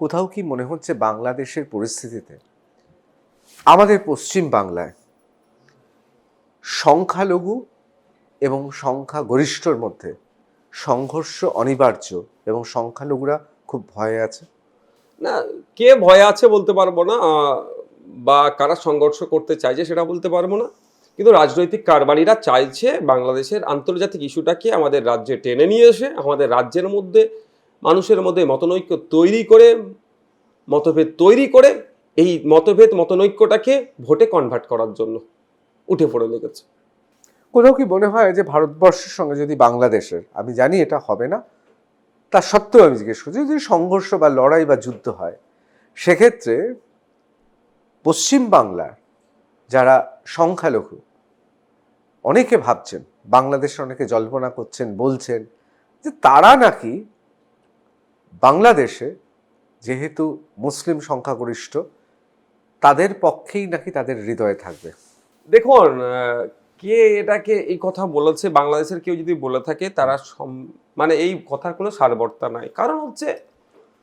কোথাও কি মনে হচ্ছে বাংলাদেশের পরিস্থিতিতে? আমাদের পশ্চিম বাংলায় সংখ্যালঘু এবং সংখ্যা গরিষ্ঠর মধ্যে সংঘর্ষ অনিবার্য এবং সংখ্যালঘুরা খুব ভয়ে আছে? না, কে ভয় আছে বলতে পারব না বা কারা সংঘর্ষ করতে চাইছে সেটা বলতে পারব না। কিন্তু রাজনৈতিক কারবারিরা চাইছে বাংলাদেশের আন্তর্জাতিক ইস্যুটাকে আমাদের রাজ্যে টেনে নিয়ে এসে, আমাদের রাজ্যের মধ্যে মানুষের মধ্যে মতনৈক্য তৈরি করে, মতভেদ তৈরি করে, এই মতভেদ, মতনৈক্যটাকে ভোটে কনভার্ট করার জন্য উঠে পড়ে লেগেছে। কোথাও কি মনে হয় যে ভারতবর্ষের সঙ্গে যদি বাংলাদেশের, আমি জানি এটা হবে না, তা সত্ত্বেও আমি জিজ্ঞেস করছি, যদি সংঘর্ষ বা লড়াই বা যুদ্ধ হয়, সেক্ষেত্রে পশ্চিম বাংলার যারা সংখ্যালঘু, অনেকে ভাবছেন বাংলাদেশে অনেকে জল্পনা করছেন, বলছেন যে তারা নাকি বাংলাদেশে যেহেতু মুসলিম সংখ্যাগরিষ্ঠ, তাদের পক্ষেই নাকি তাদের হৃদয়ে থাকবে? দেখুন কে এটাকে এই কথা বলেছে, বাংলাদেশের কেউ যদি বলে থাকে, তারা মানে এই কথার কোনো সারবর্তা নাই। কারণ হচ্ছে,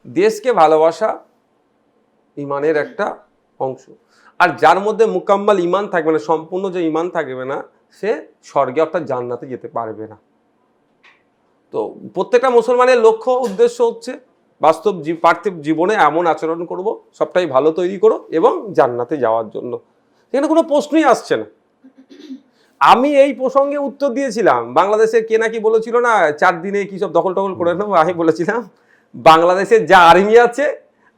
দেশকে ভালোবাসা ইমানের একটা অংশ। আর যার মধ্যে মুকাম্মাল ইমান থাকবে না, সম্পূর্ণ যে ইমান থাকবে না, সে স্বর্গে অর্থাৎ জান্নাতে যেতে পারবে না। তো প্রত্যেকটা মুসলমানের লক্ষ্য, উদ্দেশ্য হচ্ছে বাস্তব পার্থিব জীবনে এমন আচরণ করব, সবটাই ভালো তৈরি করো এবং জান্নাতে যাওয়ার জন্য। এখানে কোনো প্রশ্নই আসছে না। আমি এই প্রসঙ্গে উত্তর দিয়েছিলাম বাংলাদেশে কে নাকি বলেছিল না, চার দিনে কি সব দখল টখল করে নেব? আমি বলেছিলাম, বাংলাদেশের যা আর্মি আছে,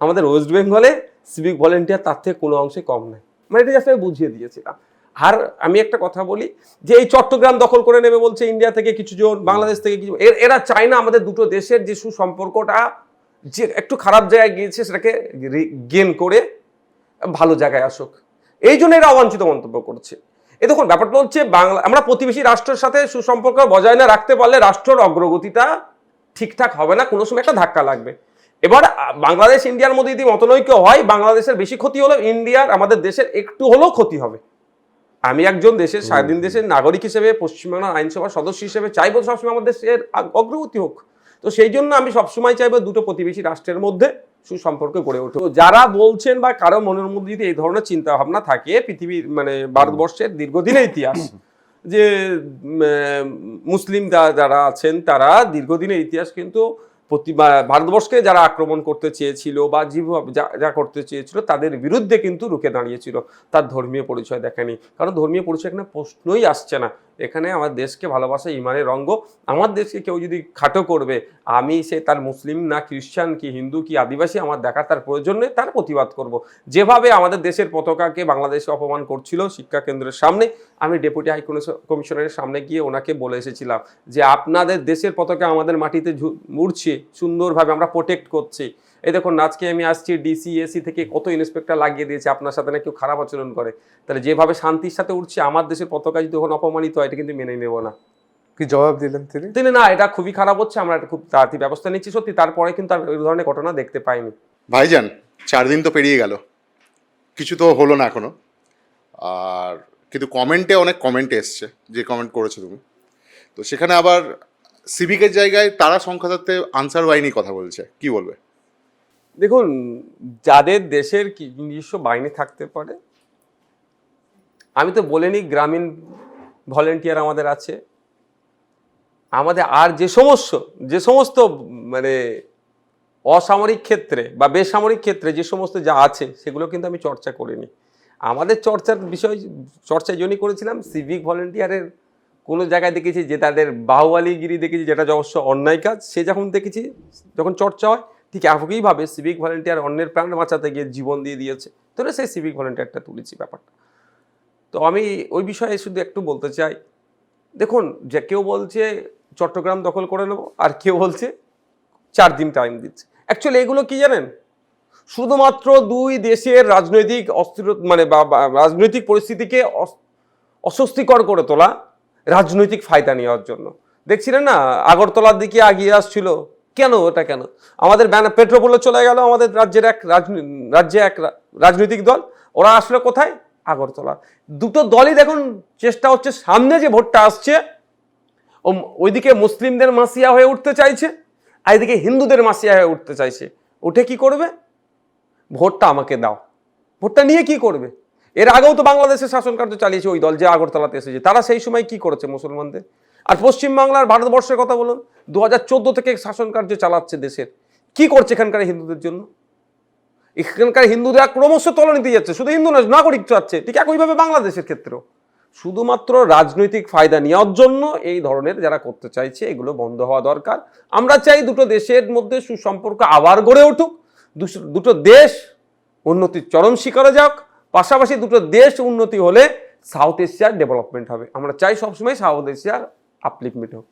আমাদের ওয়েস্ট বেঙ্গলে সিভিক ভলেন্টিয়ার তার থেকে কোনো অংশে কম নেই। মানে এটা জাস্ট আমি বুঝিয়ে দিয়েছিলাম। আর আমি একটা কথা বলি, যে এই চট্টগ্রাম দখল করে নেবে বলছে ইন্ডিয়া থেকে কিছু জন বাংলাদেশ থেকে কিছু এরা চায় না আমাদের দুটো দেশের যে সুসম্পর্কটা যে একটু খারাপ জায়গায় গিয়েছে সেটাকে গেন করে ভালো জায়গায় আসুক। এই জন্য এরা অবাঞ্ছিত মন্তব্য করছে। এ দেখুন, ব্যাপারটা হচ্ছে বাংলা আমরা প্রতিবেশী রাষ্ট্রের সাথে সুসম্পর্ক বজায় না রাখতে পারলে রাষ্ট্রের অগ্রগতিটা ঠিকঠাক হবে না, কোনো সময় একটা ধাক্কা লাগবে। এবার বাংলাদেশ, ইন্ডিয়ার মধ্যে যদি মতনৈক্য হয়, বাংলাদেশের বেশি ক্ষতি হলেও ইন্ডিয়ার, আমাদের দেশের একটু হলেও ক্ষতি হবে। আমি একজন দেশের স্বাধীন দেশের নাগরিক হিসেবে পশ্চিমবাংলার আইনসভার সদস্য হিসেবে চাইব সবসময় আমাদের দেশের অগ্রগতি হোক। তো সেই জন্য আমি সবসময় চাইব দুটো প্রতিবেশী রাষ্ট্রের মধ্যে সুসম্পর্ক গড়ে ওঠে যারা বলছেন বা কারও মনের মধ্যে যদি এই ধরনের চিন্তা ভাবনা থাকে পৃথিবীর মানে ভারতবর্ষের দীর্ঘদিনের ইতিহাস যে মুসলিম যারা আছেন তারা দীর্ঘদিনের ইতিহাস কিন্তু প্রতি ভারতবর্ষকে যারা আক্রমণ করতে চেয়েছিল বা যেভাবে যা করতে চেয়েছিল, তাদের বিরুদ্ধে কিন্তু রুখে দাঁড়িয়েছিল। তার ধর্মীয় পরিচয় দেখেনি। কারণ ধর্মীয় পরিচয় এখানে প্রশ্নই আসছে না। এখানে আমার দেশকে ভালোবাসা, ইমানের রঙ্গ। আমার দেশকে কেউ যদি খাটো করবে, আমি সে তার মুসলিম না খ্রিস্টান কি, হিন্দু কি, আদিবাসী, আমার দেখার তার প্রয়োজন নেই, তার প্রতিবাদ করব। যেভাবে আমাদের দেশের পতাকাকে বাংলাদেশে অপমান করছিল শিক্ষা কেন্দ্রের সামনে, আমি ডেপুটি হাই কমিশনারের সামনে গিয়ে ওনাকে বলে এসেছিলাম যে, আপনাদের দেশের পতাকা আমাদের মাটিতে উড়ছে সুন্দরভাবে আমরা প্রোটেক্ট করছি। এই দেখুন, আজকে আমি আসছি ডিসিএসি থেকে কত ইন্সপেক্টর লাগিয়ে দিয়েছে, আপনার সাথে না কেউ খারাপ আচরণ করে। তাহলে যেভাবে শান্তির সাথে উঠছে আমার দেশের পতাকা যদি তখন অপমানিত হয় এটা কিন্তু মেনে নেব না। কি জবাব দিলেন তিনি? তিনি না এটা খুবই খারাপ হচ্ছে আমরা খুব তাড়াতাড়ি ব্যবস্থা নিচ্ছি। সত্যি তারপরে কিন্তু আর এই ধরনের ঘটনা দেখতে পাইনি। ভাইজান চার দিন তো পেরিয়ে গেল। কিছু তো হলো না এখনও। আর কিন্তু কমেন্টে অনেক কমেন্ট এসছে যে কমেন্ট করেছ তুমি। তো সেখানে আবার সিভিকের জায়গায় তারা সংখ্যাতে আনসার বাহিনী কথা বলছে। কি বলবে? দেখুন যাদের দেশের কি নিজস্ব বাহিনী থাকতে পারে আমি তো বলিনি গ্রামীণ ভলেন্টিয়ার আমাদের আছে। আমাদের আর যে সমস্ত যে সমস্ত মানে অসামরিক ক্ষেত্রে বা বেসামরিক ক্ষেত্রে যে সমস্ত যা আছে, সেগুলো কিন্তু আমি চর্চা করিনি। আমাদের চর্চার বিষয়, চর্চা জন্যই করেছিলাম সিভিক ভলেন্টিয়ারের কোনো জায়গায় দেখেছি যে তাদের বাহুবালিগিরি দেখেছি, যেটা অবশ্য অন্যায় কাজ, সে যখন দেখেছি, যখন চর্চা হয়, ঠিক একইভাবে সিভিক ভলেন্টিয়ার অন্যের প্রাণ বাঁচাতে গিয়ে জীবন দিয়ে দিয়েছে। তো সেই সিভিক ভলেন্টিয়ারটা তুলেছি ব্যাপারটা। তো আমি ওই বিষয়ে শুধু একটু বলতে চাই। দেখুন, যে কেউ বলছে চট্টগ্রাম দখল করে নেব, আর কেউ বলছে চার দিন টাইম দিচ্ছে। অ্যাকচুয়ালি এগুলো কি জানেন? শুধুমাত্র দুই দেশের রাজনৈতিক অস্থির মানে রাজনৈতিক পরিস্থিতিকে অস- অস্বস্তিকর করে তোলা রাজনৈতিক ফায়দা নেওয়ার জন্য। দেখছিলেন না, আগরতলার দিকে আগিয়ে আসছিল। কেন ওটা কেন? আমাদের ব্যানার পেট্রোপোলে চলে গেল, আমাদের রাজ্যের এক রাজনী- রাজ্যে এক রাজনৈতিক দল। ওরা আসলে কোথায়? আগরতলা। দুটো দলই দেখুন, চেষ্টা হচ্ছে, সামনে যে ভোটটা আসছে ও ওইদিকে মুসলিমদের মাসিয়া হয়ে উঠতে চাইছে, আর এদিকে হিন্দুদের মাসিয়া হয়ে উঠতে চাইছে। উঠে কি করবে? ভোটটা আমাকে দাও। ভোটটা নিয়ে কি করবে? এর আগেও তো বাংলাদেশের শাসন কার্য চালিয়েছে ওই দল যে আগরতলাতে এসেছে। তারা সেই সময় কি করেছে মুসলমানদের? আর পশ্চিমবাংলার ভারতবর্ষের কথা বলুন, দু হাজার চোদ্দ থেকে শাসন কার্য চালাচ্ছে দেশের। কি করছে এখানকার হিন্দুদের জন্য? এখানকার হিন্দুরা ক্রমশ তলানিতে যাচ্ছে, শুধু হিন্দু না, নাগরিক চাচ্ছে ঠিক একইভাবে বাংলাদেশের ক্ষেত্রেও। শুধুমাত্র রাজনৈতিক ফায়দা নেওয়ার জন্য এই ধরনের যারা করতে চাইছে, এগুলো বন্ধ হওয়া দরকার। আমরা চাই দুটো দেশের মধ্যে সুসম্পর্ক আবার গড়ে উঠুক দুটো দেশ উন্নতির চরম শিখরে যাক, পাশাপাশি দুটো দেশ উন্নতি হলে সাউথ এশিয়ার ডেভেলপমেন্ট হবে। আমরা চাই সবসময় সাউথ এশিয়ার আপলিফমেন্ট হোক।